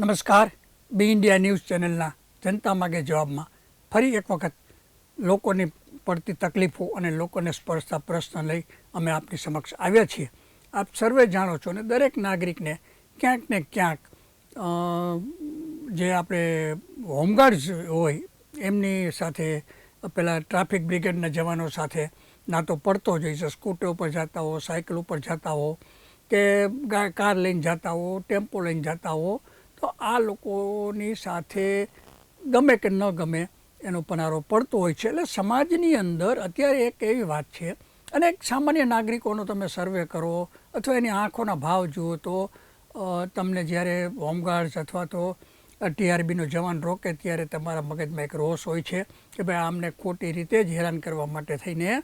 નમસ્કાર. બી India news ચેનલના જનતા માગે જવાબમાં ફરી એક વખત લોકોની પડતી તકલીફો અને લોકોને સ્પર્શતા પ્રશ્ન લઈ અમે આપની સમક્ષ આવ્યા છીએ. આપ સર્વે જાણો છો અને દરેક નાગરિકને ક્યાંક ને ક્યાંક જે આપણે હોમગાર્ડ્સ હોય, એમની સાથે, પેલા ટ્રાફિક બ્રિગેડના જવાનો સાથે ના તો પડતો જ હોય છે. સ્કૂટર ઉપર જતા હો, સાયકલ ઉપર જતા હો, કે કાર લઈને જતા હો, ટેમ્પો લઈને જતા હો તો આ લોકોની સાથે ગમે કે ન ગમે એનો પનારો પડતો હોય છે. એટલે સમાજની અંદર અત્યારે એક એવી વાત છે અને એક સામાન્ય નાગરિકોનો તમે સર્વે કરો અથવા એની આંખોના ભાવ જુઓ તો તમને જ્યારે હોમગાર્ડ્સ અથવા તો ટીઆરબીનો જવાન રોકે ત્યારે તમારા મગજમાં એક રોષ હોય છે કે ભાઈ આમને ખોટી રીતે જ હેરાન કરવા માટે થઈને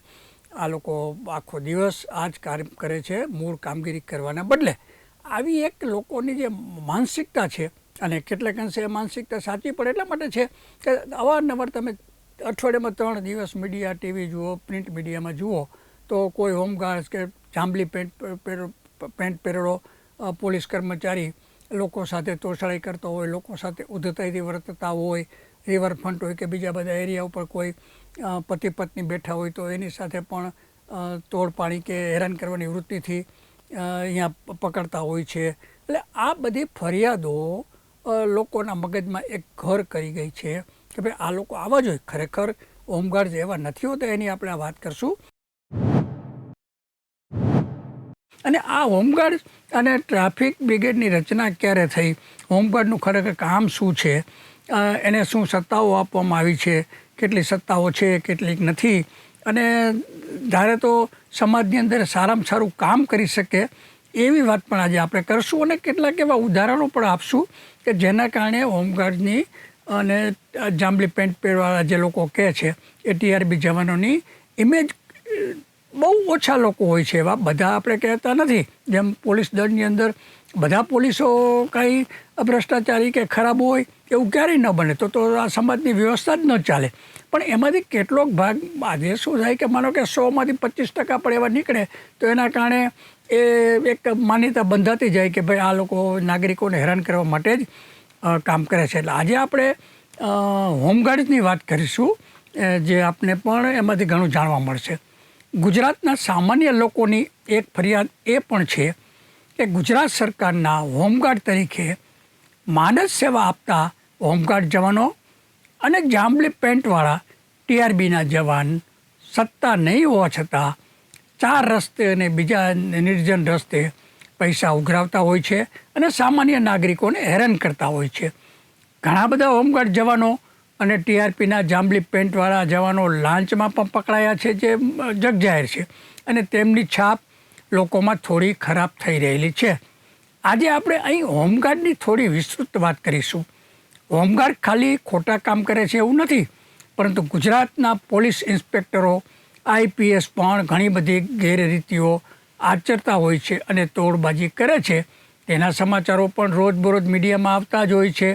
આ લોકો આખો દિવસ આ જ કાર્ય કરે છે, મૂળ કામગીરી કરવાના બદલે. આવી એક લોકોની જે માનસિકતા છે અને કેટલાક અંશે માનસિકતા સાચી પડે એટલા માટે છે કે અવારનવાર તમે અઠવાડિયામાં ત્રણ દિવસ મીડિયા, ટીવી જુઓ, પ્રિન્ટ મીડિયામાં જુઓ, તો કોઈ હોમગાર્ડ્સ કે જાંબલી પેન્ટ પેન્ટ પહેરેલો પોલીસ કર્મચારી લોકો સાથે તોછડાઈ કરતો હોય, લોકો સાથે ઉધતાઈથી વર્તતા હોય રિવરફ્રન્ટ હોય કે બીજા બધા એરિયા ઉપર કોઈ પતિ પત્ની બેઠા હોય તો એની સાથે પણ તોડપાણી કે હેરાન કરવાની વૃત્તિથી અહીંયા પકડતા હોય છે. એટલે આ બધી ફરિયાદો લોકોના મગજમાં એક ઘર કરી ગઈ છે કે ભાઈ આ લોકો આવા જ હોય ખરેખર હોમગાર્ડ એવા નથી હોતા, એની આપણે વાત કરશું. અને આ હોમગાર્ડ અને ટ્રાફિક બ્રિગેડની રચના ક્યારે થઈ? હોમગાર્ડનું ખરેખર કામ શું છે? એને શું સત્તાઓ આપવામાં આવી છે? કેટલી સત્તાઓ છે, કેટલીક નથી? અને ધારે તો સમાજની અંદર સારામાં સારું કામ કરી શકે એવી વાત પણ આજે આપણે કરશું અને કેટલાક એવા ઉદાહરણો પણ આપશું કે જેના કારણે હોમગાર્ડની અને જાંબલી પેન્ટ પહેરવાળા જે લોકો કહે છે એ ટીઆરબી જવાનોની ઇમેજ બહુ ઓછા લોકો હોય છે એવા. બધા આપણે કહેતા નથી. જેમ પોલીસ દળની અંદર બધા પોલીસો કાંઈ ભ્રષ્ટાચારી કે ખરાબ હોય એવું ક્યારેય ન બને. તો તો આ સમાજની વ્યવસ્થા જ ન ચાલે. પણ એમાંથી કેટલોક ભાગ આજે શું થાય કે માનો કે સોમાંથી પચીસ ટકા પણ એવા નીકળે, તો એના કારણે એ એક માન્યતા બંધાતી જાય કે ભાઈ આ લોકો નાગરિકોને હેરાન કરવા માટે જ કામ કરે છે. એટલે આજે આપણે હોમગાર્ડની વાત કરીશું જે આપને પણ એમાંથી ઘણું જાણવા મળશે. ગુજરાતના સામાન્ય લોકોની એક ફરિયાદ એ પણ છે કે ગુજરાત સરકારના હોમગાર્ડ તરીકે માનસ સેવા આપતા હોમગાર્ડ જવાનો અને જાંબલી પેન્ટવાળા ટીઆરબીના જવાન સત્તા નહીં હોવા છતાં ચાર રસ્તે અને બીજા નિર્જન રસ્તે પૈસા ઉઘરાવતા હોય છે અને સામાન્ય નાગરિકોને હેરાન કરતા હોય છે. ઘણા બધા હોમગાર્ડ જવાનો અને ટીઆરપીના જાંબલી પેન્ટવાળા જવાનો લાંચમાં પણ પકડાયા છે જે જગજાહેર છે અને તેમની છાપ લોકોમાં થોડી ખરાબ થઈ રહેલી છે. આજે આપણે અહીં હોમગાર્ડની થોડી વિસ્તૃત વાત કરીશું. હોમગાર્ડ ખાલી ખોટા કામ કરે છે એવું નથી, પરંતુ ગુજરાતના પોલીસ ઇન્સ્પેક્ટરો, આઈપીએસ પણ ઘણી બધી ગેરરીતિઓ આચરતા હોય છે અને તોડબાજી કરે છે. તેના સમાચારો પણ રોજબરોજ મીડિયામાં આવતા જ હોય છે.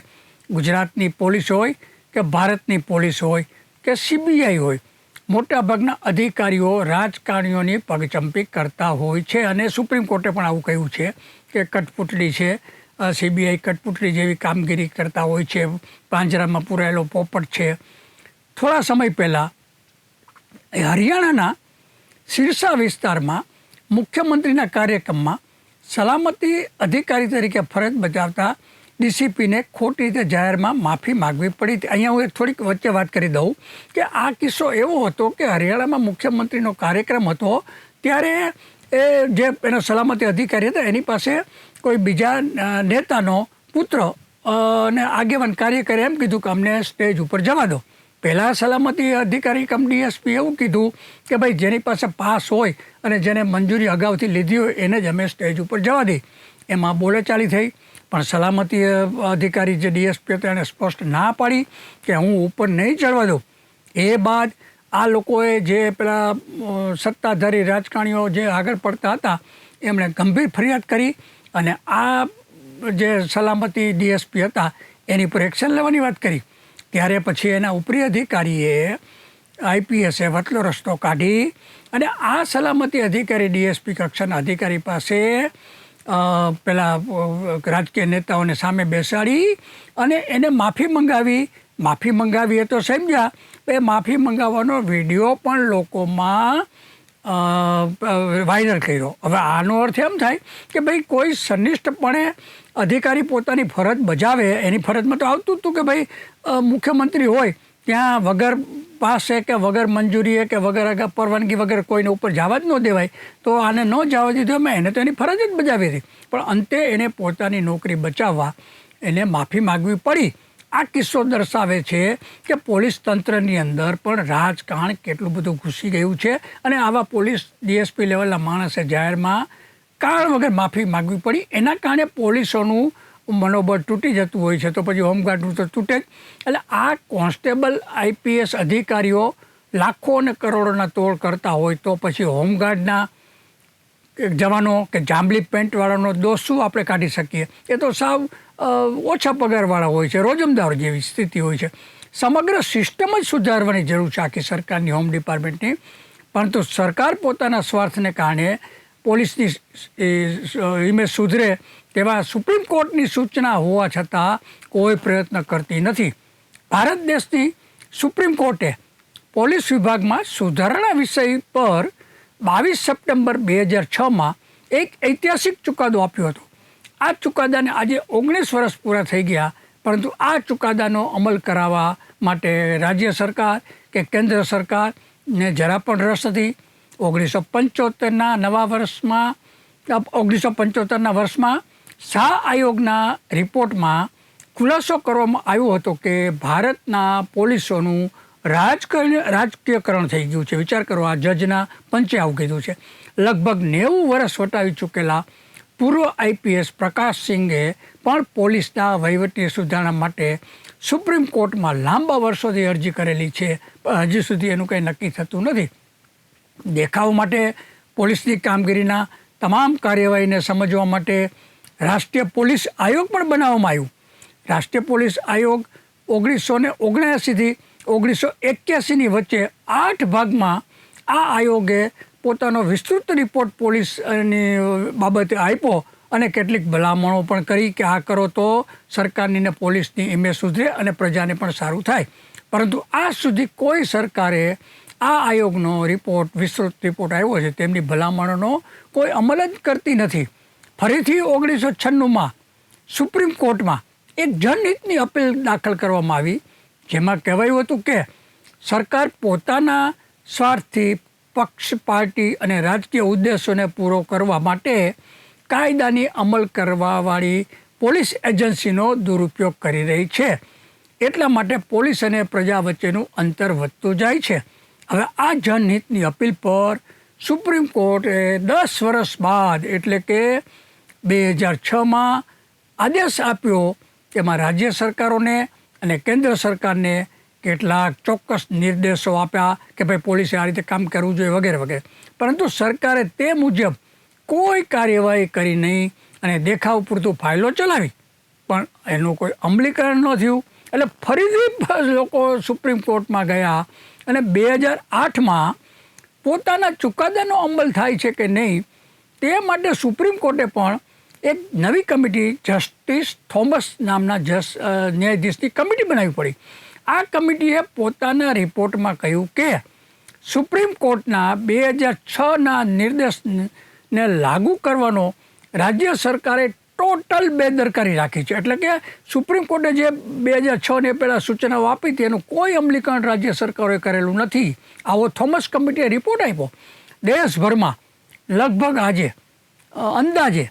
ગુજરાતની પોલીસ હોય કે ભારતની પોલીસ હોય કે સીબીઆઈ હોય, મોટાભાગના અધિકારીઓ રાજકારણીઓની પગચંપી કરતા હોય છે. અને સુપ્રીમ કોર્ટે પણ આવું કહ્યું છે કે કઠપૂતળી છે સીબીઆઈ કટપુટલી જેવી કામગીરી કરતા હોય છે, પાંજરામાં પૂરાયેલો પોપટ છે. થોડા સમય પહેલાં હરિયાણાના સિરસા વિસ્તારમાં મુખ્યમંત્રીના કાર્યક્રમમાં સલામતી અધિકારી તરીકે ફરજ બજાવતા ડીસીપીને ખોટી રીતે જાહેરમાં માફી માગવી પડી અહીંયા હું એક થોડીક વચ્ચે વાત કરી દઉં કે આ કિસ્સો એવો હતો કે હરિયાણામાં મુખ્યમંત્રીનો કાર્યક્રમ હતો, ત્યારે એ જે એનો સલામતી અધિકારી હતા, એની પાસે કોઈ બીજા નેતાનો પુત્ર અને આગેવાન કાર્યકરે એમ કીધું કે અમને સ્ટેજ ઉપર જવા દો. પહેલાં સલામતી અધિકારી કમ ડીએસપી એવું કીધું કે ભાઈ જેની પાસે પાસ હોય અને જેને મંજૂરી અગાઉથી લીધી હોય એને જ અમે સ્ટેજ ઉપર જવા દઈ એમાં બોલેચાલી થઈ. પણ સલામતી અધિકારી જે ડીએસપી હતો એણે સ્પષ્ટ ના પાડી કે હું ઉપર નહીં ચડવા દઉં. એ બાદ આ લોકોએ જે પેલા સત્તાધારી રાજકારણીઓ જે આગળ પડતા હતા, એમણે ગંભીર ફરિયાદ કરી અને આ જે સલામતી ડીએસપી હતા, એની પર એક્શન લેવાની વાત કરી. ત્યારે પછી એના ઉપરી અધિકારીએ આઈપીએસે વતલો રસ્તો કાઢી અને આ સલામતી અધિકારી ડીએસપી કક્ષાના અધિકારી પાસે પેલા રાજકીય નેતાઓને સામે બેસાડી અને એને માફી મંગાવી. માફી મંગાવી એ તો સમજ્યા, એ માફી મંગાવવાનો વીડિયો પણ લોકોમાં વાયરલ કર્યો. હવે આનો અર્થ એમ થાય કે ભાઈ કોઈ સનિષ્ઠપણે અધિકારી પોતાની ફરજ બજાવે, એની ફરજમાં તો આવતું હતું કે ભાઈ મુખ્યમંત્રી હોય, ત્યાં વગર પાસે કે વગર મંજૂરીએ કે વગર પરવાનગી વગર કોઈને ઉપર જવા જ ન દેવાય, તો આને ન જવા દીધો મેં એને તો એની ફરજ જ બજાવી હતી. પણ અંતે એને પોતાની નોકરી બચાવવા, એને માફી માગવી પડી. આ કિસ્સો દર્શાવે છે કે પોલીસ તંત્રની અંદર પણ રાજકારણ કેટલું બધું ઘૂસી ગયું છે અને આવા પોલીસ ડીએસપી લેવલના માણસે જાહેરમાં કારણ વગર માફી માગવી પડી. એના કારણે પોલીસોનું મનોબળ તૂટી જતું હોય છે. તો પછી હોમગાર્ડનું તો તૂટે જ. એટલે આ કોન્સ્ટેબલ આઈપીએસ અધિકારીઓ લાખો અને કરોડોના તોડ કરતા હોય તો પછી હોમગાર્ડના જવાનો કે જાંબલી પેન્ટવાળાનો દોષ શું આપણે કાઢી શકીએ? એ તો સાવ ઓછા પગારવાળા હોય છે, રોજમદાર જેવી સ્થિતિ હોય છે. સમગ્ર સિસ્ટમ જ સુધારવાની જરૂર છે આખી સરકારની, હોમ ડિપાર્ટમેન્ટની. પરંતુ સરકાર પોતાના સ્વાર્થને કારણે પોલીસની ઇમેજ સુધરે તેવા સુપ્રીમ કોર્ટની સૂચના હોવા છતાં કોઈ પ્રયત્ન કરતી નથી. ભારત દેશની સુપ્રીમ કોર્ટે પોલીસ વિભાગમાં સુધારણા વિષય પર બાવીસ સપ્ટેમ્બર બે હજાર છમાં એક ઐતિહાસિક ચુકાદો આપ્યો હતો. આ ચુકાદાને આજે ઓગણીસ વર્ષ પૂરા થઈ ગયા, પરંતુ આ ચુકાદાનો અમલ કરાવવા માટે રાજ્ય સરકાર કે કેન્દ્ર સરકારને જરા પણ રસ નથી. ઓગણીસો પંચોતેરના નવા વર્ષમાં ઓગણીસો પંચોતેરના વર્ષમાં શાહ આયોગના રિપોર્ટમાં ખુલાસો કરવામાં આવ્યો હતો કે ભારતના પોલીસોનું રાજકારણ, રાજકીયકરણ થઈ ગયું છે. વિચાર કરો, આ જજના પંચે આવું કીધું છે. લગભગ નેવું વર્ષ વટાવી ચૂકેલા પૂર્વ આઈપીએસ પ્રકાશ સિંઘે પણ પોલીસના વહીવટી સુધારણા માટે સુપ્રીમ કોર્ટમાં લાંબા વર્ષોથી અરજી કરેલી છે. હજી સુધી એનું કંઈ નક્કી થતું નથી. દેખાવ માટે પોલીસની કામગીરીના તમામ કાર્યવાહીને સમજવા માટે રાષ્ટ્રીય પોલીસ આયોગ પણ બનાવવામાં આવ્યું. રાષ્ટ્રીય પોલીસ આયોગ ઓગણીસો ને ઓગણ્યાસીથી ઓગણીસો એક્યાસીની વચ્ચે આઠ ભાગમાં આ આયોગે પોતાનો વિસ્તૃત રિપોર્ટ પોલીસની બાબતે આપ્યો અને કેટલીક ભલામણો પણ કરી કે આ કરો તો સરકારની ને પોલીસની ઇમેજ સુધરે અને પ્રજાને પણ સારું થાય. પરંતુ આજ સુધી કોઈ સરકારે આ આયોગનો રિપોર્ટ, વિસ્તૃત રિપોર્ટ આવ્યો છે, તેમની ભલામણોનો કોઈ અમલ જ કરતી નથી. ફરીથી ઓગણીસો છન્નુંમાં સુપ્રીમ કોર્ટમાં એક જનહિતની અપીલ દાખલ કરવામાં આવી. જેમાં કહેવાયું હતું કે સરકાર પોતાના સ્વાર્થથી પક્ષ, પાર્ટી અને રાજકીય ઉદ્દેશોને પૂરો કરવા માટે કાયદાની અમલ કરવાવાળી પોલીસ એજન્સીનો દુરુપયોગ કરી રહી છે. એટલા માટે પોલીસ અને પ્રજા વચ્ચેનું અંતર વધતું જાય છે. હવે આ જનહિતની અપીલ પર સુપ્રીમ કોર્ટે દસ વર્ષ બાદ એટલે કે બે હજાર છમાં આદેશ આપ્યો તેમાં રાજ્ય સરકારોને અને કેન્દ્ર સરકારને કેટલાક ચોક્કસ નિર્દેશો આપ્યા કે ભાઈ પોલીસે આ રીતે કામ કરવું જોઈએ વગેરે વગેરે. પરંતુ સરકારે તે મુજબ કોઈ કાર્યવાહી કરી નહીં અને દેખાવ પૂરતું ફાઇલો ચલાવી. પણ એનું કોઈ અમલીકરણ ન થયું. એટલે ફરીથી લોકો સુપ્રીમ કોર્ટમાં ગયા અને બે હજાર આઠમાં પોતાના ચુકાદાનો અમલ થાય છે કે નહીં તે માટે સુપ્રીમ કોર્ટે પણ એક નવી કમિટી, જસ્ટિસ થોમસ નામના જસ ન્યાયાધીશની કમિટી બનાવવી પડી. આ કમિટીએ પોતાના રિપોર્ટમાં કહ્યું કે, સુપ્રીમ કોર્ટના બે હજાર છના નિર્દેશને લાગુ કરવાનો રાજ્ય સરકારે ટોટલ બેદરકારી રાખી છે. એટલે કે સુપ્રીમ કોર્ટે જે બે હજાર છને પહેલાં સૂચનાઓ આપી હતી, એનું કોઈ અમલીકરણ રાજ્ય સરકારોએ કરેલું નથી. આવો થોમસ કમિટીએ રિપોર્ટ આપ્યો. દેશભરમાં લગભગ આજે અંદાજે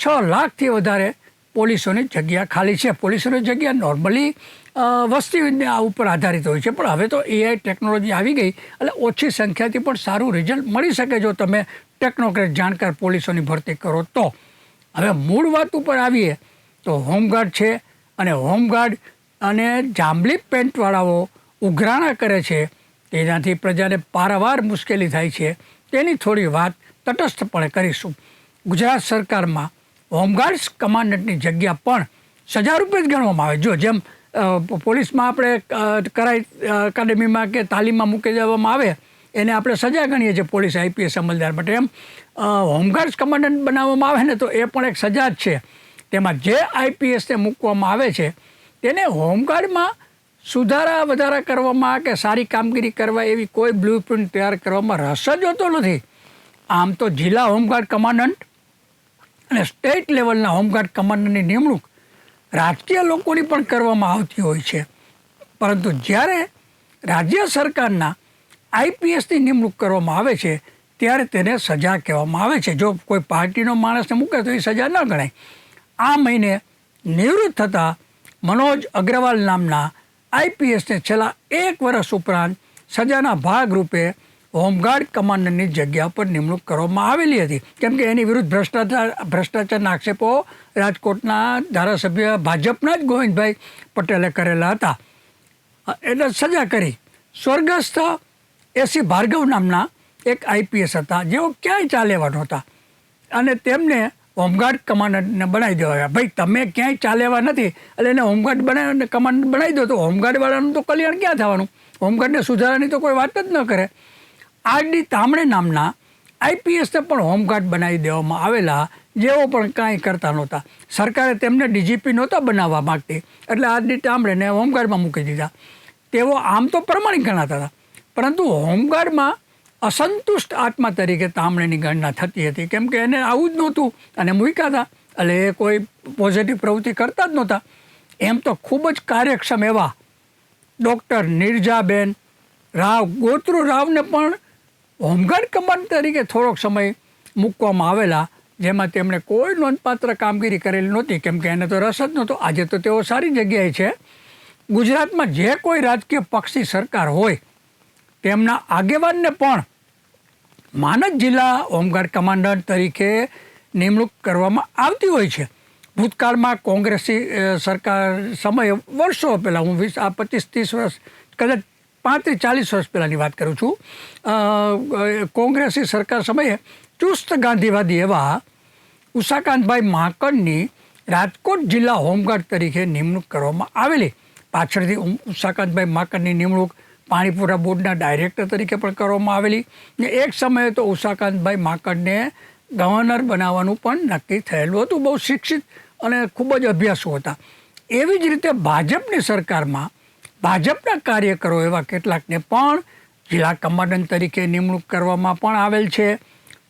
છ લાખથી વધારે પોલીસોની જગ્યા ખાલી છે. પોલીસોની જગ્યા નોર્મલી વસ્તી આ ઉપર આધારિત હોય છે. પણ હવે તો એઆઈ ટેકનોલોજી આવી ગઈ એટલે ઓછી સંખ્યાથી પણ સારું રિઝલ્ટ મળી શકે જો તમે ટેકનોક્રેટ જાણકાર પોલીસોની ભરતી કરો તો. હવે મૂળ વાત ઉપર આવીએ તો હોમગાર્ડ છે અને હોમગાર્ડ અને જાંબલી પેન્ટવાળાઓ ઉઘરાણા કરે છે. તેનાથી પ્રજાને પારાવાર મુશ્કેલી થાય છે. તેની થોડી વાત તટસ્થપણે કરીશું. ગુજરાત સરકારમાં હોમગાર્ડ્સ કમાન્ડન્ટની જગ્યા પણ સજા રૂપે જ ગણવામાં આવે. જો જેમ પોલીસમાં આપણે કરાઈ એકાડેમીમાં કે તાલીમમાં મૂકી દેવામાં આવે, એને આપણે સજા ગણીએ છીએ પોલીસ આઈપીએસ અમલદાર માટે. એમ હોમગાર્ડ્સ કમાન્ડન્ટ બનાવવામાં આવે ને તો એ પણ એક સજા જ છે. તેમાં જે આઈપીએસને મૂકવામાં આવે છે, તેને હોમગાર્ડમાં સુધારા વધારા કરવામાં કે સારી કામગીરી કરવા એવી કોઈ બ્લુ પ્રિન્ટ તૈયાર કરવામાં રસ જ હોતો નથી. આમ તો જિલ્લા હોમગાર્ડ કમાન્ડન્ટ અને સ્ટેટ લેવલના હોમગાર્ડ કમાન્ડરની નિમણૂક રાજકીય લોકોની પણ કરવામાં આવતી હોય છે. પરંતુ જ્યારે રાજ્ય સરકારના આઈપીએસની નિમણૂક કરવામાં આવે છે, ત્યારે તેને સજા કહેવામાં આવે છે. જો કોઈ પાર્ટીનો માણસને મૂકે તો એ સજા ન ગણાય. આ મહિને નિવૃત્ત થતા મનોજ અગ્રવાલ નામના આઈપીએસને છેલ્લા એક વર્ષ ઉપરાંત સજાના ભાગરૂપે હોમગાર્ડ કમાન્ડરની જગ્યા પર નિમણૂક કરવામાં આવેલી હતી. કેમ કે એની વિરુદ્ધ ભ્રષ્ટાચાર, ભ્રષ્ટાચારના આક્ષેપો રાજકોટના ધારાસભ્ય ભાજપના જ ગોવિંદભાઈ પટેલે કરેલા હતા. એટલે સજા કરી. સ્વર્ગસ્થ એસી ભાર્ગવ નામના એક આઈપીએસ હતા. જેઓ ક્યાંય ચાલેવા હતા અને તેમને હોમગાર્ડ કમાન્ડન્ટને બનાવી દેવાયા ભાઈ, તમે ક્યાંય ચાલેવા નથી. એટલે એને હોમગાર્ડ બનાવીને કમાન્ડ બનાવી દો. તો હોમગાર્ડવાળાનું તો કલ્યાણ ક્યાં થવાનું? હોમગાર્ડને સુધારાની તો કોઈ વાત જ ન કરે. આરડી તામણે નામના આઈપીએસને પણ હોમગાર્ડ બનાવી દેવામાં આવેલા, જેઓ પણ કાંઈ કરતા નહોતા. સરકારે તેમને ડીજીપી નહોતા બનાવવા માગતી. એટલે આરડી તામણેને હોમગાર્ડમાં મૂકી દીધા. તેઓ આમ તો પ્રમાણિક ગણાતા હતા. પરંતુ હોમગાર્ડમાં અસંતુષ્ટ આત્મા તરીકે તામણેની ગણના થતી હતી. કેમ કે એને આવું જ નહોતું અને મૂક્યા હતા એટલે એ કોઈ પોઝિટિવ પ્રવૃત્તિ કરતા જ નહોતા. એમ તો ખૂબ જ કાર્યક્ષમ એવા ડૉક્ટર નિર્જાબેન રાવ ગોત્રુ રાવને પણ હોમગાર્ડ કમાન્ડ તરીકે થોડોક સમય મૂકવામાં આવેલા, જેમાં તેમણે કોઈ નોંધપાત્ર કામગીરી કરેલી નહોતી, કેમ કે એને તો રસ જ નહોતો. આજે તો તેઓ સારી જગ્યાએ છે. ગુજરાતમાં જે કોઈ રાજકીય પક્ષની સરકાર હોય, તેમના આગેવાનને પણ માનદ જિલ્લા હોમગાર્ડ કમાન્ડન્ટ તરીકે નિમણૂક કરવામાં આવતી હોય છે. ભૂતકાળમાં કોંગ્રેસી સરકાર સમયે વર્ષો પહેલાં, હું વીસ, આ પચીસ, ત્રીસ વર્ષ કદાચ પાંત્રીસ ચાલીસ વર્ષ પહેલાંની વાત કરું છું. અ, અ, કોંગ્રેસી સરકાર સમયે ચુસ્ત ગાંધીવાદી એવા ઉષાકાંતભાઈ માંકડની રાજકોટ જિલ્લા હોમગાર્ડ તરીકે નિમણૂક કરવામાં આવેલી. પાછળથી ઉષાકાંતભાઈ માંકડની નિમણૂક પાણીપુરા બોર્ડના ડાયરેક્ટર તરીકે પણ કરવામાં આવેલી. ને એક સમયે તો ઉષાકાંતભાઈ માંકડને ગવર્નર બનાવવાનું પણ નક્કી થયેલું હતું. બહુ શિક્ષિત અને ખૂબ જ અભ્યાસુ હતા. એવી જ રીતે ભાજપની સરકારમાં ભાજપના કાર્યકરો એવા કેટલાકને પણ જિલ્લા કમાન્ડન્ટ તરીકે નિમણૂક કરવામાં પણ આવેલ છે.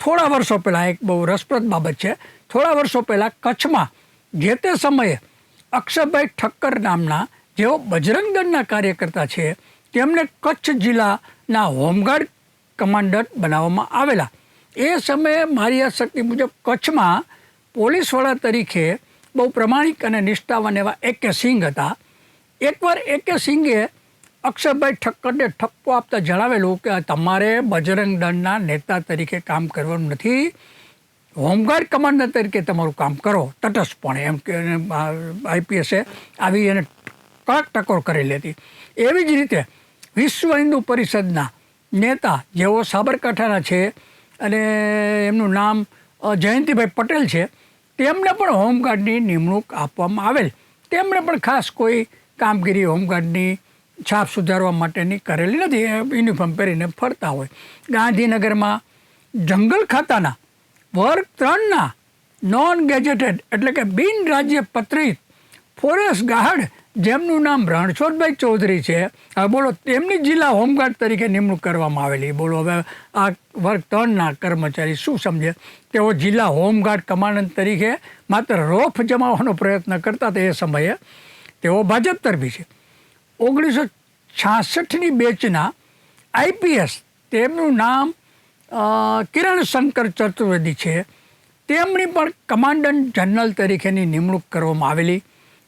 થોડા વર્ષો પહેલાં એક બહુ રસપ્રદ બાબત છે. થોડા વર્ષો પહેલાં કચ્છમાં જે તે સમયે અક્ષરભાઈ ઠક્કર નામના જેઓ બજરંગ કાર્યકર્તા છે, તેમને કચ્છ જિલ્લાના હોમગાર્ડ કમાન્ડન્ટ બનાવવામાં આવેલા. એ સમયે મારી આ શક્તિ મુજબ કચ્છમાં પોલીસવાળા તરીકે બહુ પ્રમાણિક અને નિષ્ઠાવાન એવા એ કે સિંઘ હતા. એકવાર એકે સિંઘે અક્ષરભાઈ ઠક્કરને ઠપકો આપતા જણાવેલું કે તમારે બજરંગ દળના નેતા તરીકે કામ કરવાનું નથી. હોમગાર્ડ કમાન્ડર તરીકે તમારું કામ કરો. તટસ્થપણે એમ કે આઈપીએસે આવી એને કડક ટકોર કરેલી હતી એવી જ રીતે વિશ્વ હિન્દુ પરિષદના નેતા જેઓ સાબરકાંઠાના છે અને એમનું નામ જયંતિભાઈ પટેલ છે, તેમને પણ હોમગાર્ડની નિમણૂક આપવામાં આવેલ. તેમણે પણ ખાસ કોઈ કામગીરી, હોમગાર્ડની છાપ સુધારવા માટેની કરેલી નથી. યુનિફોર્મ પહેરીને ફરતા હોય. ગાંધીનગરમાં જંગલ ખાતાના વર્ગ ત્રણના નોન ગેજેટેડ એટલે કે બિન રાજ્ય પત્રિત ફોરેસ્ટ ગાર્ડ, જેમનું નામ રણછોડભાઈ ચૌધરી છે. હવે બોલો, તેમની જિલ્લા હોમગાર્ડ તરીકે નિમણૂક કરવામાં આવેલી. બોલો, હવે આ વર્ગ ત્રણના કર્મચારી શું સમજે? તેઓ જિલ્લા હોમગાર્ડ કમાન્ડન્ટ તરીકે માત્ર રોફ જમાવવાનો પ્રયત્ન કરતા એ સમયે. તેઓ ભાજપ તરફી છે ઓગણીસો છાસઠની બેચના આઈપીએસ તેમનું નામ કિરણ શંકર ચતુર્વેદી છે. તેમની પણ કમાન્ડન્ટ જનરલ તરીકેની નિમણૂક કરવામાં આવેલી.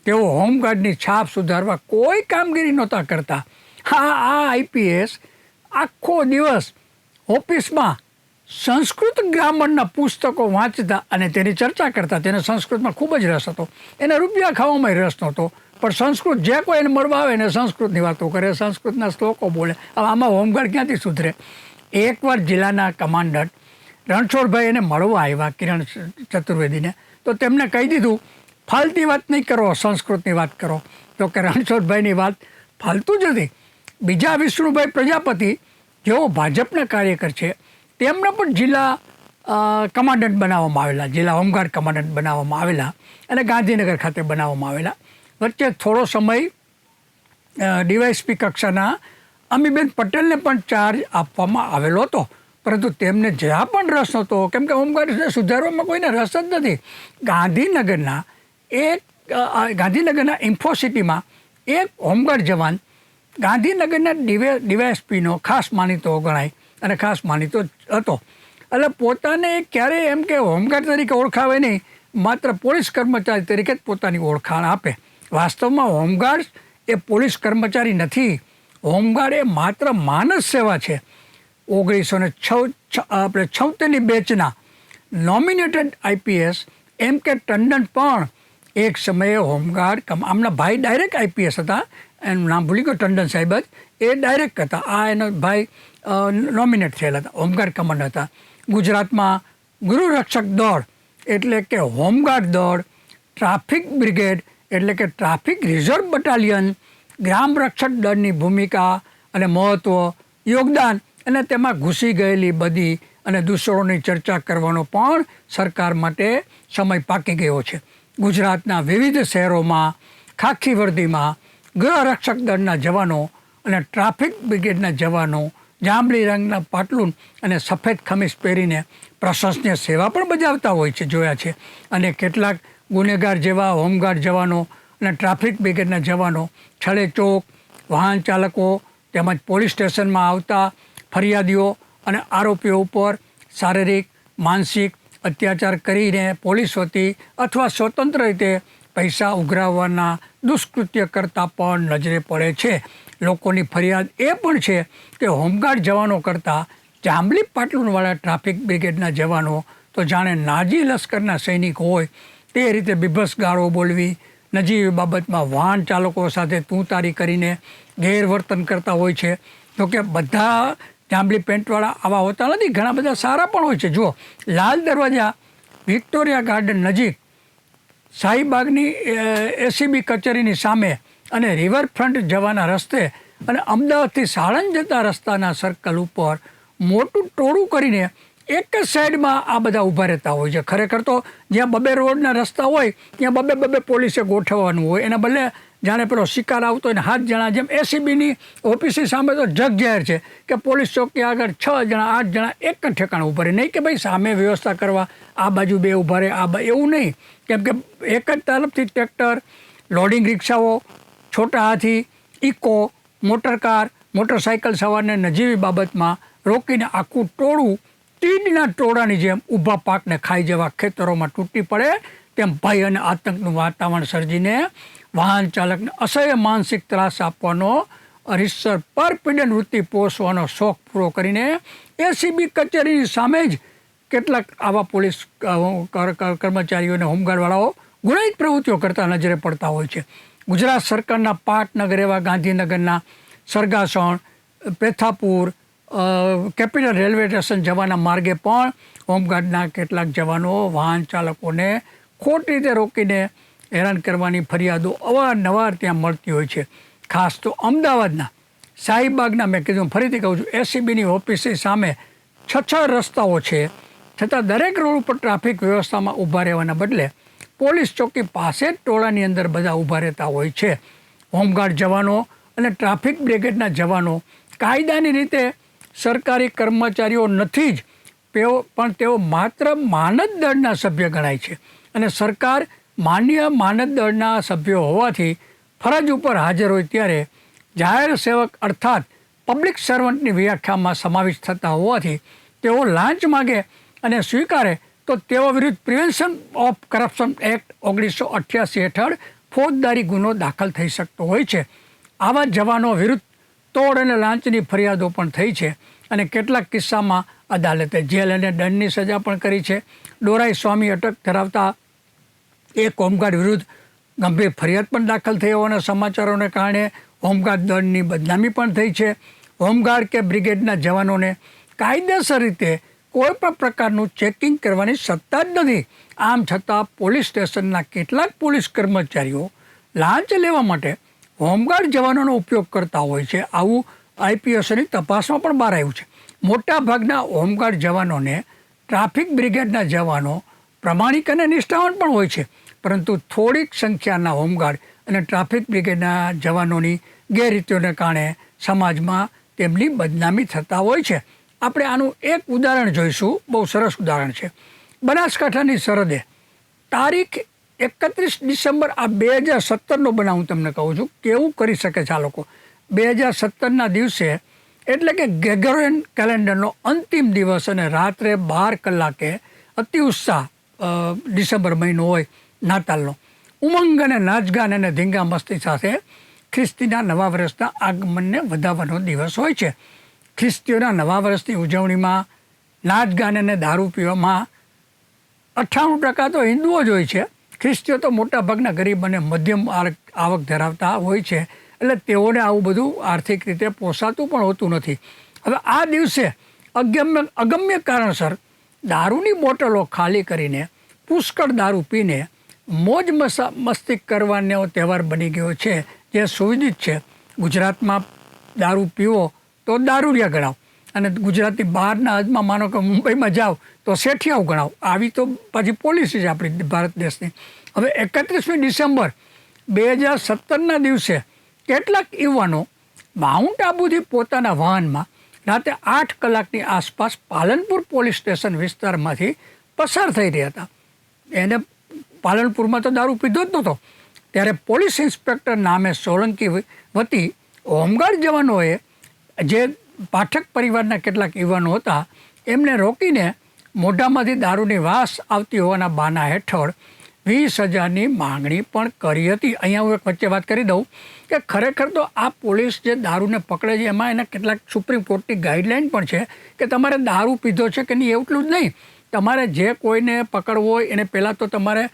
તેઓ હોમગાર્ડની છાપ સુધારવા કોઈ કામગીરી નહોતા કરતા. હા, આ આઈપીએસ આખો દિવસ ઓફિસમાં સંસ્કૃત ગ્રામરના પુસ્તકો વાંચતા અને તેની ચર્ચા કરતા. તેને સંસ્કૃતમાં ખૂબ જ રસ હતો. એને રૂપિયા ખાવામાં રસ નહોતો. પણ સંસ્કૃત જે કોઈ એને મળવા આવે ને સંસ્કૃતની વાતો કરે, સંસ્કૃતના શ્લોકો બોલે. આમાં હોમગાર્ડ ક્યાંથી સુધરે? એકવાર જિલ્લાના કમાન્ડર રણછોડભાઈ એને મળવા આવ્યા કિરણ ચતુર્વેદીને, તો તેમને કહી દીધું, ફાલતી વાત નહીં કરો, સંસ્કૃતની વાત કરો. તો કે રણછોડભાઈની વાત ફાલતું જ હતી. બીજા વિષ્ણુભાઈ પ્રજાપતિ, જેઓ ભાજપના કાર્યકર છે, તેમને પણ જિલ્લા કમાન્ડન્ટ બનાવવામાં આવેલા, જિલ્લા હોમગાર્ડ કમાન્ડન્ટ બનાવવામાં આવેલા અને ગાંધીનગર ખાતે બનાવવામાં આવેલા. વચ્ચે થોડો સમય ડીવાયસપી કક્ષાના અમીબેન પટેલને પણ ચાર્જ આપવામાં આવેલો હતો. પરંતુ તેમને જ્યાં પણ રસ નહોતો, કેમ કે હોમગાર્ડને સુધારવામાં કોઈને રસ જ નથી. ગાંધીનગરના એક ગાંધીનગરના ઇન્ફોસિટીમાં એક હોમગાર્ડ જવાન ગાંધીનગરના ડીવે ડીવાયએસપીનો ખાસ માનીતો ગણાય અને ખાસ માનીતો હતો. એટલે પોતાને ક્યારેય એમ કે હોમગાર્ડ તરીકે ઓળખાવે નહીં, માત્ર પોલીસ કર્મચારી તરીકે જ પોતાની ઓળખાણ આપે. વાસ્તવમાં હોમગાર્ડ એ પોલીસ કર્મચારી નથી. હોમગાર્ડ એ માત્ર માનસ સેવા છે. ઓગણીસો ને છ, આપણે છોતેરની બેચના નોમિનેટેડ આઈપીએસ એમ કે ટંડન પણ એક સમયે હોમગાર્ડ આમના ભાઈ ડાયરેક્ટ આઈપીએસ હતા, એનું નામ ભૂલી ગયો ટંડન સાહેબ જ, એ ડાયરેક્ટ હતા. આ એનો ભાઈ નોમિનેટ થયેલા હતા, હોમગાર્ડ કમાન્ડર હતા. ગુજરાતમાં ગૃહરક્ષક દળ એટલે કે હોમગાર્ડ દળ, ટ્રાફિક બ્રિગેડ એટલે કે ટ્રાફિક રિઝર્વ બટાલિયન, ગ્રામ રક્ષક દળની ભૂમિકા અને મહત્ત્વ યોગદાન અને તેમાં ઘૂસી ગયેલી બધી અને દુસરોની ચર્ચા કરવાનો પણ સરકાર માટે સમય પાકી ગયો છે. ગુજરાતના વિવિધ શહેરોમાં ખાખી વર્દીમાં ગૃહરક્ષક દળના જવાનો અને ટ્રાફિક બ્રિગેડના જવાનો જાંબલી રંગના પાટલુન અને સફેદ ખમીસ પહેરીને પ્રશંસનીય સેવા પણ બજાવતા હોય છે, જોયા છે. અને કેટલાક ગુનેગાર જેવા, હોમગાર્ડ જવાનો અને ટ્રાફિક બ્રિગેડના જવાનો છળે ચોક, વાહન ચાલકો તેમજ પોલીસ સ્ટેશનમાં આવતા ફરિયાદીઓ અને આરોપીઓ ઉપર શારીરિક, માનસિક અત્યાચાર કરીને પોલીસ વતી અથવા સ્વતંત્ર રીતે પૈસા ઉઘરાવવાના દુષ્કૃત્ય કરતાં પણ નજરે પડે છે. લોકોની ફરિયાદ એ પણ છે કે હોમગાર્ડ જવાનો કરતાં જાંબલી પાટલુનવાળા ટ્રાફિક બ્રિગેડના જવાનો તો જાણે નાજી લશ્કરના સૈનિક હોય તે રીતે બીભસ ગાળો બોલવી, નજીવી બાબતમાં વાહન ચાલકો સાથે તું તારી કરીને ગેરવર્તન કરતા હોય છે. જોકે બધા જાંબલી પેન્ટવાળા આવા હોતા નથી, ઘણા બધા સારા પણ હોય છે. જુઓ, લાલ દરવાજા વિક્ટોરિયા ગાર્ડન નજીક શાહીબાગની એસીબી કચેરીની સામે અને રિવરફ્રન્ટ જવાના રસ્તે અને અમદાવાદથી સાણંદ જતા રસ્તાના સર્કલ ઉપર મોટું ટોળું કરીને એક જ સાઈડમાં આ બધા ઊભા રહેતા હોય છે. ખરેખર તો જ્યાં બબે રોડના રસ્તા હોય, ત્યાં બબે બબે પોલીસે ગોઠવવાનું હોય. એના બદલે જાણે પેલો શિકાર આવતો હોય ને હાથ જણા, જેમ એસીબીની ઓફિસની સામે તો જગ છે કે પોલીસ ચોકી આગળ છ જણા, આઠ જણા એક જ ઠેકાણે ઊભા રહે. નહીં કે ભાઈ સામે વ્યવસ્થા કરવા આ બાજુ બે ઊભા રહે, આ એવું નહીં. કેમ કે એક જ તરફથી tractor, loading રિક્ષાઓ, Chhota Hathi, Eeco, motor car, motorcycle સવારને નજીવી બાબતમાં રોકીને આખું ટોળું તીડના ટોળાની જેમ ઊભા પાકને ખાઈ જવા ખેતરોમાં તૂટી પડે, તેમ ભય અને આતંકનું વાતાવરણ સર્જીને વાહન ચાલકને અસહ્ય માનસિક ત્રાસ આપવાનો, અરીસર પરપીડન વૃત્તિ પોષવાનો શોખ પૂરો કરીને એસીબી કચેરીની સામે જ કેટલાક આવા પોલીસ કર્મચારીઓને કર- કર- હોમગાર્ડવાળાઓ ગુનાહિત પ્રવૃત્તિઓ કરતા નજરે પડતા હોય છે. ગુજરાત સરકારના પાટનગર એવા ગાંધીનગરના Sargasan, Pethapur capital railway station જવાના માર્ગે પણ હોમગાર્ડના કેટલાક જવાનો, વાહન ચાલકોને ખોટી રીતે રોકીને હેરાન કરવાની ફરિયાદો અવારનવાર ત્યાં મળતી હોય છે. ખાસ તો અમદાવાદના શાહીબાગના મેં કીધું, ફરીથી કહું છું એસીબીની ઓફિસની સામે છ છ રસ્તાઓ છે. છતાં દરેક રોડ ઉપર ટ્રાફિક વ્યવસ્થામાં ઊભા રહેવાના બદલે પોલીસ ચોકી પાસે જ ટોળાની અંદર બધા ઊભા રહેતા હોય છે. હોમગાર્ડ જવાનો અને ટ્રાફિક બ્રિગેડના જવાનો કાયદાની રીતે સરકારી કર્મચારીઓ નથી જ, તેઓ પણ તેઓ માત્ર માનદ દળના સભ્ય ગણાય છે. અને સરકાર માન્ય માનદ દળના સભ્યો હોવાથી ફરજ ઉપર હાજર હોય ત્યારે જાહેર સેવક અર્થાત પબ્લિક સર્વન્ટની વ્યાખ્યામાં સમાવિષ્ટ થતા હોવાથી તેઓ લાંચ માગે અને સ્વીકારે તો તેઓ વિરુદ્ધ પ્રિવેન્શન ઓફ કરપ્શન એક્ટ ઓગણીસો અઠ્યાસી હેઠળ ફોજદારી ગુનો દાખલ થઈ શકતો હોય છે. આવા જવાનો વિરુદ્ધ તોડ અને લાંચની ફરિયાદો પણ થઈ છે અને કેટલાક કિસ્સામાં અદાલતે જેલ અને દંડની સજા પણ કરી છે. ડોરાઈ સ્વામી અટક ધરાવતા એક હોમગાર્ડ વિરુદ્ધ ગંભીર ફરિયાદ પણ દાખલ થઈ હોવાના સમાચારોને કારણે હોમગાર્ડ દળની બદનામી પણ થઈ છે. હોમગાર્ડ કે બ્રિગેડના જવાનોને કાયદેસર રીતે કોઈ પણ પ્રકારનું ચેકિંગ કરવાની સત્તા જ નથી. આમ છતાં પોલીસ સ્ટેશનના કેટલાક પોલીસ કર્મચારીઓ લાંચ લેવા માટે હોમગાર્ડ જવાનોનો ઉપયોગ કરતા હોય છે. આવું આઈપીએસની તપાસમાં પણ બહાર આવ્યું છે. મોટાભાગના હોમગાર્ડ જવાનોને ટ્રાફિક બ્રિગેડના જવાનો પ્રમાણિક અને નિષ્ઠાવાન પણ હોય છે. પરંતુ થોડીક સંખ્યાના હોમગાર્ડ અને ટ્રાફિક બ્રિગેડના જવાનોની ગેરરીતિઓને કારણે સમાજમાં તેમની બદનામી થતા હોય છે. આપણે આનું એક ઉદાહરણ જોઈશું. બહુ સરસ ઉદાહરણ છે. બનાસકાંઠાની સરહદે તારીખ એકત્રીસ ડિસેમ્બર આ બે હજાર સત્તરનો બનાવ હું તમને કહું છું. કેવું કરી શકે છે આ લોકો? બે હજાર સત્તરના દિવસે એટલે કે ગેગોરિયન કેલેન્ડરનો અંતિમ દિવસ અને રાત્રે બાર કલાકે અતિ ઉત્સાહ ડિસેમ્બર મહિનો હોય નાતાલનો. ઉમંગ અને નાચગાન અને ધીંગા મસ્તી સાથે ખ્રિસ્તીના નવા વર્ષના આગમનને વધાવવાનો દિવસ હોય છે. ખ્રિસ્તીઓના નવા વર્ષની ઉજવણીમાં, નાચગાન અને દારૂ પીવામાં અઠ્ઠાણું ટકા તો હિન્દુઓ જ હોય છે. ખ્રિસ્તીઓ તો મોટાભાગના ગરીબ અને મધ્યમ આવક ધરાવતા હોય છે. એટલે તેઓને આવું બધું આર્થિક રીતે પોસાતું પણ હોતું નથી. હવે આ દિવસે અગમ્ય અગમ્ય કારણસર દારૂની બોટલો ખાલી કરીને પુષ્કળ દારૂ પીને મોજ મસા, મસ્તી કરવાનો તહેવાર બની ગયો છે. જે સુવિદિત છે. ગુજરાતમાં દારૂ પીવો તો દારૂડિયા ગણાવ. અને ગુજરાતની બહારના હદમાં માનો કે મુંબઈમાં જાઓ તો શેઠિયાઓ ગણાવ આવી તો પાછી પોલિસી છે આપણી ભારત દેશની. હવે એકત્રીસમી ડિસેમ્બર બે હજાર સત્તરના દિવસે કેટલાક યુવાનો માઉન્ટ આબુથી પોતાના વાહનમાં રાતે આઠ કલાકની આસપાસ પાલનપુર પોલીસ સ્ટેશન વિસ્તારમાંથી પસાર થઈ રહ્યા હતા. એને પાલનપુરમાં તો દારૂ પીધો જ નહોતો. ત્યારે પોલીસ ઇન્સ્પેક્ટર નામે સોલંકી વતી હોમગાર્ડ જવાનોએ જે પાઠક પરિવારના કેટલાક યુવાનો હતા, એમને રોકીને મોઢામાંથી દારૂની વાસ આવતી હોવાના બાના હેઠળ વીસ હજારની માંગણી પણ કરી હતી. અહીંયા હું એક વચ્ચે વાત કરી દઉં કે ખરેખર તો આ પોલીસ જે દારૂને પકડે છે, એમાં એના કેટલાક સુપ્રીમ કોર્ટની ગાઈડલાઇન પણ છે કે તમારે દારૂ પીધો છે કે નહીં, એટલું જ નહીં. તમારે જે કોઈને પકડવો હોય એને પહેલાં તો તમારે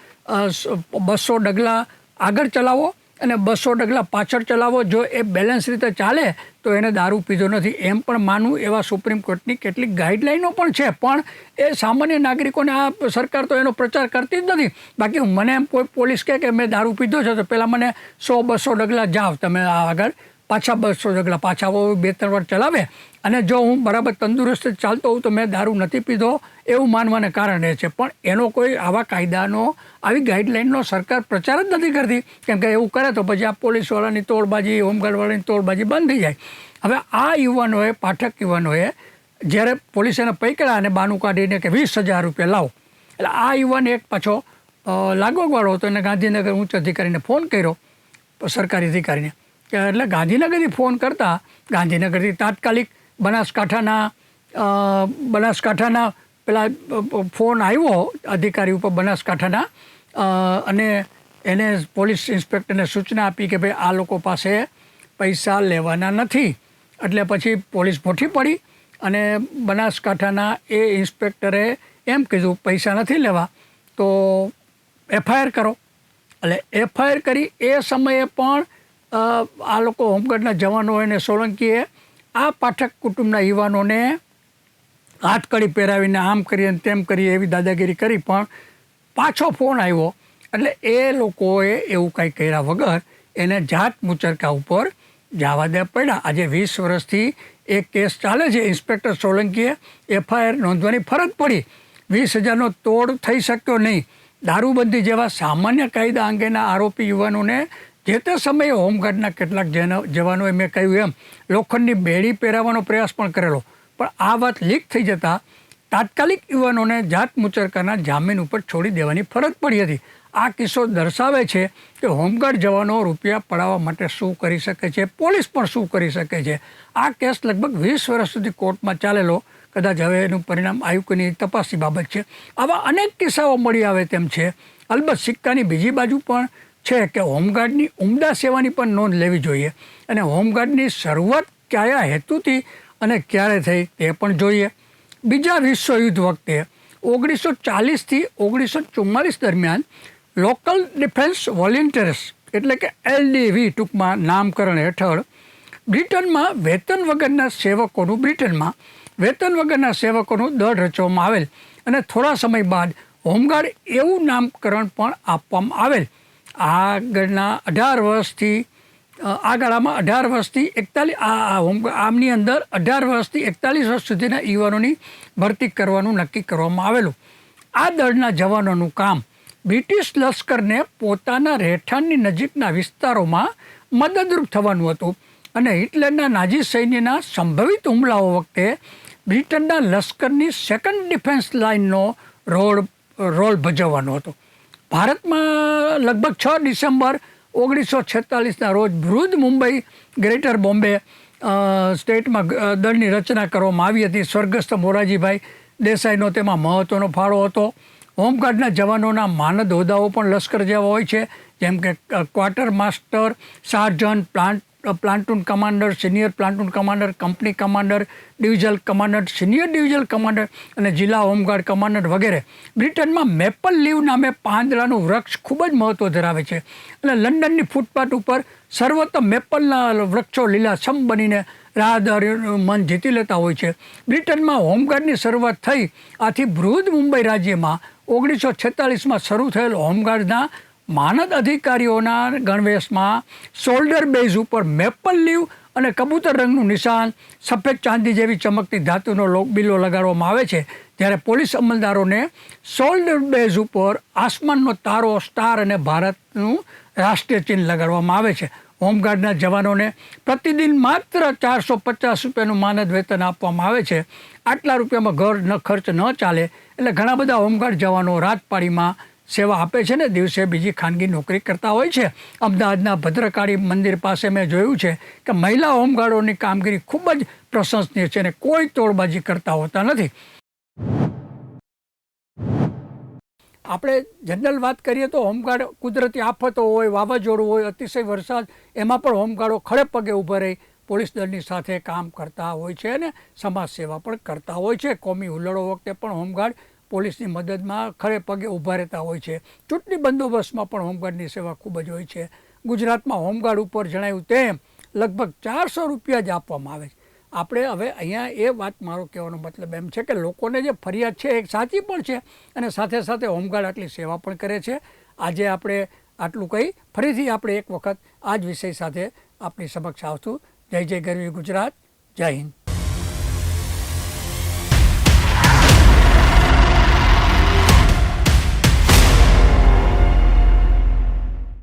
બસો ડગલા આગળ ચલાવો અને બસો ડગલા પાછળ ચલાવો, જો એ બેલેન્સ રીતે ચાલે, તો એને દારૂ પીધો નથી. એમ પણ માનવું એવા સુપ્રીમ કોર્ટની કેટલીક ગાઈડલાઈનો પણ છે. પણ એ સામાન્ય નાગરિકોને આ સરકાર તો એનો પ્રચાર કરતી જ નથી. બાકી મને એમ કોઈ પોલીસ કહે કે, મેં દારૂ પીધો છે તો પહેલાં મને સો બસો ડગલા જાઓ તમે આગળ. પાછા બસો ડગલા પાછા બે ત્રણ વાર ચલાવે. અને જો હું બરાબર તંદુરસ્ત ચાલતો હોઉં તો મેં દારૂ નથી પીધો એવું માનવાને કારણે છે. પણ એનો કોઈ આવા કાયદાનો આવી ગાઈડલાઇનનો સરકાર પ્રચાર જ નથી કરતી. કેમ કે એવું કરે તો પછી આ પોલીસવાળાની તોડબાજી હોમગાર્ડવાળાની તોડબાજી બંધ થઈ જાય. હવે આ યુવાનોએ પાઠક યુવાનોએ જ્યારે પોલીસ એને પકડ્યા અને બાનું કાઢીને કે વીસ હજાર રૂપિયા લાવો. એટલે આ યુવાન એક પાછો અ, લાગવગવાળો હતો. એને ગાંધીનગર ઉચ્ચ અધિકારીને ફોન કર્યો સરકારી અધિકારીને. એટલે ગાંધીનગરથી ફોન કરતા, ગાંધીનગરથી તાત્કાલિક બનાસકાંઠાના બનાસકાંઠાના પેલા ફોન આવ્યો અધિકારી ઉપર બનાસકાંઠાના અને એને પોલીસ ઇન્સ્પેક્ટરને સૂચના આપી કે ભાઈ આ લોકો પાસે પૈસા લેવાના નથી. એટલે પછી પોલીસ મોટી પડી અને બનાસકાંઠાના એ ઇન્સ્પેક્ટરે એમ કીધું, પૈસા નથી લેવા, તો એફઆઈઆર કરો. એટલે એફઆઈઆર કરી એ સમયે પણ આ લોકો હોમગાર્ડના જવાનો અને સોલંકીએ, આ પાઠક કુટુંબના યુવાનોને હાથકડી પહેરાવીને આમ કરીએ તેમ કરીએ એવી દાદાગીરી કરી, પણ પાછો ફોન આવ્યો. એટલે એ લોકોએ એવું કંઈ કર્યા વગર એને જાત મુચરકા ઉપર જવા દે પડ્યા. આજે વીસ વર્ષથી એ કેસ ચાલે છે. ઇન્સ્પેક્ટર સોલંકીએ એફઆઈઆર નોંધવાની ફરજ પડી. વીસ હજારનો તોડ થઈ શક્યો નહીં. દારૂબંધી જેવા સામાન્ય કાયદા અંગેના આરોપી યુવાનોને જે તે સમયે હોમગાર્ડના કેટલાક જવાનોએ મેં કહ્યું એમ, લોખંડની બેડી પહેરાવવાનો પ્રયાસ પણ કરેલો. પણ આ વાત લીક થઈ જતાં તાત્કાલિક યુવાનોને જાત મુચરકાના જામીન ઉપર છોડી દેવાની ફરજ પડી હતી. આ કિસ્સો દર્શાવે છે કે હોમગાર્ડ જવાનો રૂપિયા પડાવવા માટે શું કરી શકે છે, પોલીસ પણ શું કરી શકે છે. આ કેસ લગભગ વીસ વર્ષ સુધી કોર્ટમાં ચાલેલો. કદાચ હવે એનું પરિણામ આયુક્તની તપાસની બાબત છે. આવા અનેક કિસ્સાઓ મળી આવે તેમ છે. અલબત્ત સિક્કાની બીજી બાજુ પણ છે કે હોમગાર્ડની ઉમદા સેવાની પણ નોંધ લેવી જોઈએ અને હોમગાર્ડની શરૂઆત કયા હેતુથી અને ક્યારે થઈ તે પણ જોઈએ. બીજા વિશ્વયુદ્ધ વખતે ઓગણીસો ચાલીસથી ઓગણીસો ચુમ્માલીસ દરમિયાન લોકલ ડિફેન્સ વોલેન્ટિયર્સ એટલે કે એલડીવી ટૂંકમાં નામકરણ હેઠળ બ્રિટનમાં વેતન વગરના સેવકોનું બ્રિટનમાં વેતન વગરના સેવકોનું દળ રચવામાં આવેલ અને થોડા સમય બાદ હોમગાર્ડ એવું નામકરણ પણ આપવામાં આવેલ. આગળના અઢાર વર્ષથી આ ગાળામાં અઢાર વર્ષથી એકતાલીસ આ હોમ, આમની અંદર અઢાર વર્ષથી એકતાલીસ વર્ષ સુધીના યુવાનોની ભરતી કરવાનું નક્કી કરવામાં આવેલું. આ દળના જવાનોનું કામ બ્રિટિશ લશ્કરને પોતાના રહેઠાણની નજીકના વિસ્તારોમાં મદદરૂપ થવાનું હતું અને હિટલરના નાજી સૈન્યના સંભવિત હુમલાઓ વખતે બ્રિટનના લશ્કરની સેકન્ડ ડિફેન્સ લાઇનનો રોલ રોલ ભજવવાનો હતો. ભારતમાં લગભગ છ ડિસેમ્બર ઓગણીસો છેતાલીસના રોજ ભુજ મુંબઈ, ગ્રેટર બોમ્બે સ્ટેટમાં દળની રચના કરવામાં આવી હતી. સ્વર્ગસ્થ મોરારજીભાઈ દેસાઈનો તેમાં મહત્ત્વનો ફાળો હતો. હોમગાર્ડના જવાનોના માનદ હોદ્દાઓ પણ લશ્કર જેવા હોય છે. જેમ કે quarter master sergeant plant platoon commander, senior platoon commander, company commander, divisional commander, senior divisional commander અને જિલ્લા હોમગાર્ડ કમાન્ડર વગેરે. બ્રિટનમાં મેપલ લીવ નામે પાંદડાનું વૃક્ષ ખૂબ જ મહત્ત્વ ધરાવે છે. અને લંડનની ફૂટપાથ ઉપર સર્વત્ર મેપલના વૃક્ષો લીલાછમ બનીને રાહદારીઓનું મન જીતી લેતા હોય છે. બ્રિટનમાં હોમગાર્ડની શરૂઆત થઈ આથી બૃહદ મુંબઈ રાજ્યમાં ઓગણીસો છેતાલીસમાં શરૂ થયેલ હોમગાર્ડના માનદ અધિકારીઓના ગણવેશમાં શોલ્ડર બેઝ ઉપર મેપલ લીવ અને કબૂતર રંગનું નિશાન, સફેદ ચાંદી જેવી ચમકતી ધાતુનો લો- બિલ્લો લગાડવામાં આવે છે. જ્યારે પોલીસ અમલદારોને શોલ્ડર બેઝ ઉપર આસમાનનો તારો, સ્ટાર અને ભારતનું રાષ્ટ્રીય ચિહ્ન લગાડવામાં આવે છે. હોમગાર્ડના જવાનોને પ્રતિદિન માત્ર ચારસો પચાસ રૂપિયાનું માનદ વેતન આપવામાં આવે છે. આટલા રૂપિયામાં ઘર ન ખર્ચ ન ચાલે એટલે ઘણા બધા હોમગાર્ડ જવાનો રાજપાડીમાં સેવા આપે છે ને, દિવસે બીજી ખાનગી નોકરી કરતા હોય છે. અમદાવાદના ભદ્રકાળી મંદિર પાસે મેં જોયું છે કે મહિલા હોમગાર્ડોની કામગીરી ખૂબ જ પ્રશંસનીય છે અને કોઈ તોડબાજી કરતા હોતા નથી. આપણે જનરલ વાત કરીએ તો હોમગાર્ડ કુદરતી આફતો હોય, વાવાઝોડું હોય, અતિશય વરસાદ, એમાં પણ હોમગાર્ડો ખડે પગે ઊભા રહી પોલીસ દળની સાથે કામ કરતા હોય છે અને સમાજ સેવા પણ કરતા હોય છે. કોમી હુલ્લડો વખતે પણ હોમગાર્ડ પોલીસની મદદમાં ખરે પગે ઊભા રહેતા હોય છે. ચૂંટણી બંદોબસ્તમાં પણ હોમગાર્ડની સેવા ખૂબ જ હોય છે. ગુજરાતમાં હોમગાર્ડ ઉપર જણાવ્યું તેમ, લગભગ ચારસો રૂપિયા જ આપવામાં આવે છે. આપણે હવે અહીંયા એ વાત મારો કહેવાનો મતલબ એમ છે કે લોકોને જે ફરિયાદ છે એ સાચી પણ છે અને સાથે સાથે હોમગાર્ડ આટલી સેવા પણ કરે છે. આજે આપણે આટલું કહી, ફરીથી આપણે એક વખત આ જ વિષય સાથે આપણી સમક્ષ આવશું. જય જય ગરવી ગુજરાત, જય હિન્દ.